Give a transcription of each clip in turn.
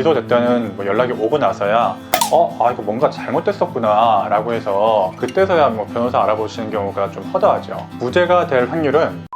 기소됐다는 뭐 연락이 오고 나서야 어, 아 이거 뭔가 잘못됐었구나 라고 해서 그때서야 뭐 변호사 알아보시는 경우가 좀 허다하죠. 무죄가 될 확률은?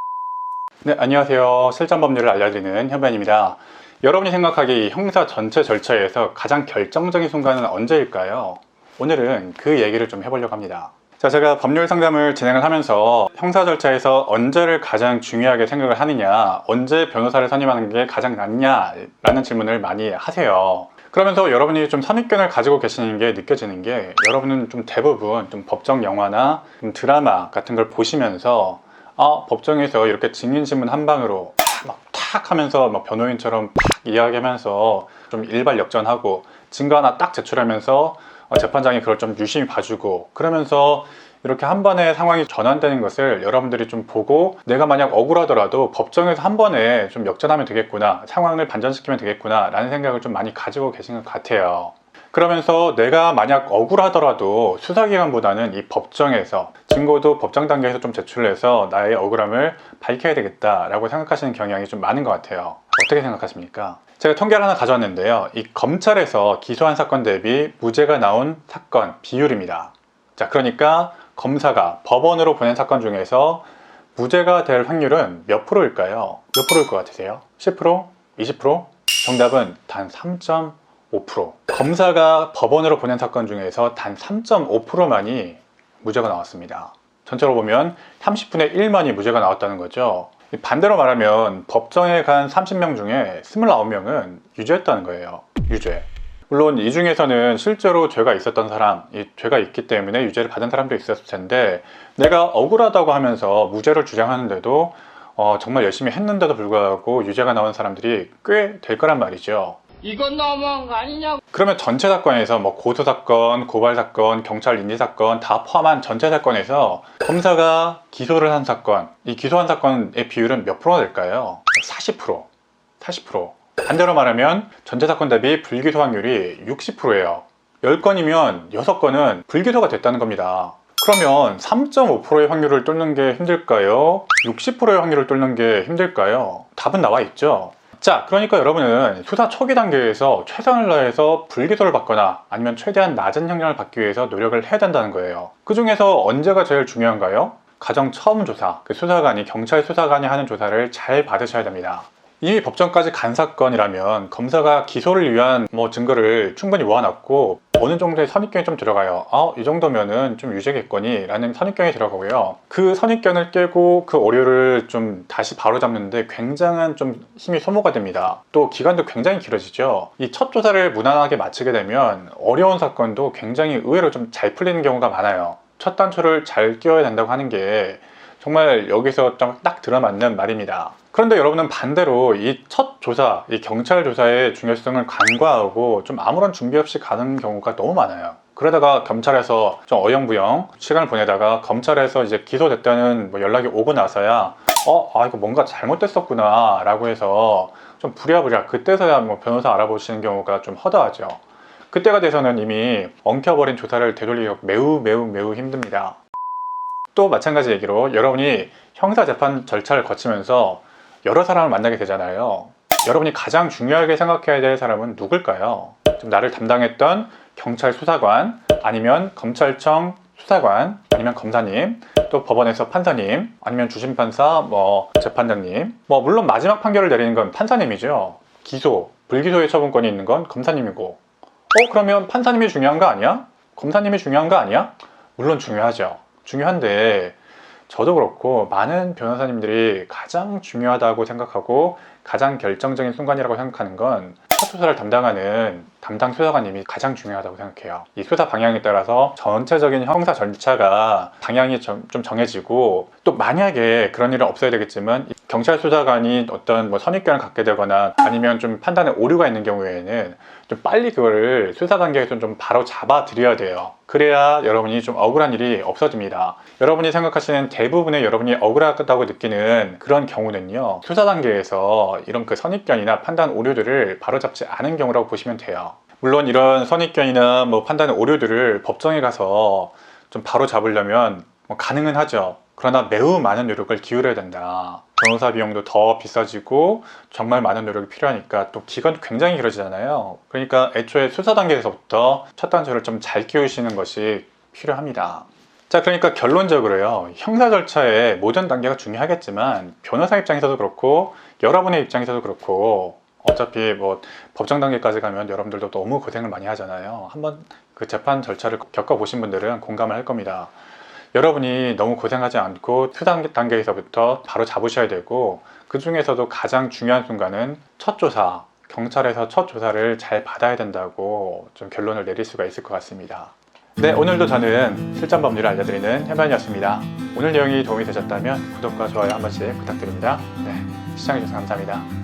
네 안녕하세요. 실전 법률을 알려드리는 현변입니다. 여러분이 생각하기 이 형사 전체 절차에서 가장 결정적인 순간은 언제일까요? 오늘은 그 얘기를 좀 해보려고 합니다 자, 제가 법률 상담을 진행을 하면서 형사 절차에서 언제를 가장 중요하게 생각을 하느냐, 언제 변호사를 선임하는 게 가장 낫냐라는 질문을 많이 하세요. 그러면서 여러분이 좀 선입견을 가지고 계시는 게 느껴지는 게 여러분은 좀 대부분 좀 법정 영화나 좀 드라마 같은 걸 보시면서 아, 법정에서 이렇게 증인신문 한 방으로 막 탁 하면서 막 변호인처럼 탁 이야기하면서 좀 일발 역전하고 증거 하나 딱 제출하면서 어, 재판장이 그걸 좀 유심히 봐주고 그러면서 이렇게 한 번에 상황이 전환되는 것을 여러분들이 좀 보고 내가 만약 억울하더라도 법정에서 한 번에 좀 역전하면 되겠구나 상황을 반전시키면 되겠구나 라는 생각을 좀 많이 가지고 계신 것 같아요 그러면서 내가 만약 억울하더라도 수사기관보다는 이 법정에서 증거도 법정 단계에서 좀 제출해서 나의 억울함을 밝혀야 되겠다라고 생각하시는 경향이 좀 많은 것 같아요 어떻게 생각하십니까? 제가 통계를 하나 가져왔는데요. 이 검찰에서 기소한 사건 대비 무죄가 나온 사건 비율입니다. 자, 그러니까 검사가 법원으로 보낸 사건 중에서 무죄가 될 확률은 몇 프로일까요? 몇 프로일 것 같으세요? 10%? 20%? 정답은 단 3.5%. 검사가 법원으로 보낸 사건 중에서 단 3.5%만이 무죄가 나왔습니다. 전체로 보면 30분의 1만이 무죄가 나왔다는 거죠. 반대로 말하면 법정에 간 30명 중에 29명은 유죄했다는 거예요. 유죄. 물론 이 중에서는 실제로 죄가 있었던 사람, 이 죄가 있기 때문에 유죄를 받은 사람도 있었을 텐데 내가 억울하다고 하면서 무죄를 주장하는데도 어, 정말 열심히 했는데도 불구하고 유죄가 나온 사람들이 꽤 될 거란 말이죠. 이건 너무한 거 아니냐고. 그러면 전체 사건에서 뭐 고소 사건, 고발 사건, 경찰 인지 사건 다 포함한 전체 사건에서 검사가 기소를 한 사건, 이 기소한 사건의 비율은 몇 프로가 될까요? 40%. 40%. 반대로 말하면 전체 사건 대비 불기소 확률이 60%예요. 10건이면 6건은 불기소가 됐다는 겁니다. 그러면 3.5%의 확률을 뚫는 게 힘들까요? 60%의 확률을 뚫는 게 힘들까요? 답은 나와 있죠. 자, 그러니까 여러분은 수사 초기 단계에서 최선을 다해서 불기소를 받거나 아니면 최대한 낮은 형량을 받기 위해서 노력을 해야 된다는 거예요. 그 중에서 언제가 제일 중요한가요? 가장 처음 조사, 그 수사관이 경찰 수사관이 하는 조사를 잘 받으셔야 됩니다. 이미 법정까지 간 사건이라면 검사가 기소를 위한 뭐 증거를 충분히 모아놨고 어느 정도의 선입견이 좀 들어가요. 아, 이 정도면은 좀 유죄겠거니 라는 선입견이 들어가고요. 그 선입견을 깨고 그 오류를 좀 다시 바로잡는데 굉장한 좀 힘이 소모가 됩니다. 또 기간도 굉장히 길어지죠. 이 첫 조사를 무난하게 마치게 되면 어려운 사건도 굉장히 의외로 좀 잘 풀리는 경우가 많아요. 첫 단초를 잘 끼워야 된다고 하는 게 정말 여기서 좀딱 들어맞는 말입니다. 그런데 여러분은 반대로 이 첫 조사, 이 경찰 조사의 중요성을 간과하고 좀 아무런 준비 없이 가는 경우가 너무 많아요. 그러다가 검찰에서 좀 어영부영 시간을 보내다가 검찰에서 이제 기소됐다는 뭐 연락이 오고 나서야 어, 아 이거 뭔가 잘못됐었구나 라고 해서 좀 부랴부랴 그때서야 뭐 변호사 알아보시는 경우가 좀 허다하죠. 그때가 돼서는 이미 엉켜버린 조사를 되돌리기 매우 매우 매우 힘듭니다. 또 마찬가지 얘기로 여러분이 형사 재판 절차를 거치면서 여러 사람을 만나게 되잖아요. 여러분이 가장 중요하게 생각해야 될 사람은 누굴까요? 좀 나를 담당했던 경찰 수사관, 아니면 검찰청 수사관, 아니면 검사님, 또 법원에서 판사님, 아니면 주심판사, 뭐 재판장님. 뭐 물론 마지막 판결을 내리는 건 판사님이죠. 기소, 불기소의 처분권이 있는 건 검사님이고. 어 그러면 판사님이 중요한 거 아니야? 검사님이 중요한 거 아니야? 물론 중요하죠. 중요한데 저도 그렇고 많은 변호사님들이 가장 중요하다고 생각하고 가장 결정적인 순간이라고 생각하는 건첫 수사를 담당하는 담당 수사관님이 가장 중요하다고 생각해요. 이 수사 방향에 따라서 전체적인 형사 절차가 방향이 좀, 좀 정해지고 또 만약에 그런 일은 없어야 되겠지만 경찰 수사관이 어떤 뭐 선입견을 갖게 되거나 아니면 좀 판단에 오류가 있는 경우에는 좀 빨리 그거를 수사 단계에서 좀 바로 잡아 드려야 돼요. 그래야 여러분이 좀 억울한 일이 없어집니다. 여러분이 생각하시는 대부분의 여러분이 억울하다고 느끼는 그런 경우는요. 수사 단계에서 이런 그 선입견이나 판단 오류들을 바로잡지 않은 경우라고 보시면 돼요. 물론 이런 선입견이나 뭐 판단의 오류들을 법정에 가서 좀 바로 잡으려면 뭐 가능은 하죠. 그러나 매우 많은 노력을 기울여야 된다. 변호사 비용도 더 비싸지고 정말 많은 노력이 필요하니까 또 기간도 굉장히 길어지잖아요. 그러니까 애초에 수사 단계에서부터 첫 단추를 좀 잘 끼우시는 것이 필요합니다. 자, 그러니까 결론적으로요. 형사 절차의 모든 단계가 중요하겠지만 변호사 입장에서도 그렇고 여러분의 입장에서도 그렇고 어차피 뭐 법정 단계까지 가면 여러분들도 너무 고생을 많이 하잖아요. 한번 그 재판 절차를 겪어보신 분들은 공감을 할 겁니다. 여러분이 너무 고생하지 않고 수단 단계에서부터 바로 잡으셔야 되고 그 중에서도 가장 중요한 순간은 첫 조사, 경찰에서 첫 조사를 잘 받아야 된다고 좀 결론을 내릴 수가 있을 것 같습니다. 네, 오늘도 저는 실전 법률을 알려드리는 현반이었습니다. 오늘 내용이 도움이 되셨다면 구독과 좋아요 한 번씩 부탁드립니다. 네, 시청해주셔서 감사합니다.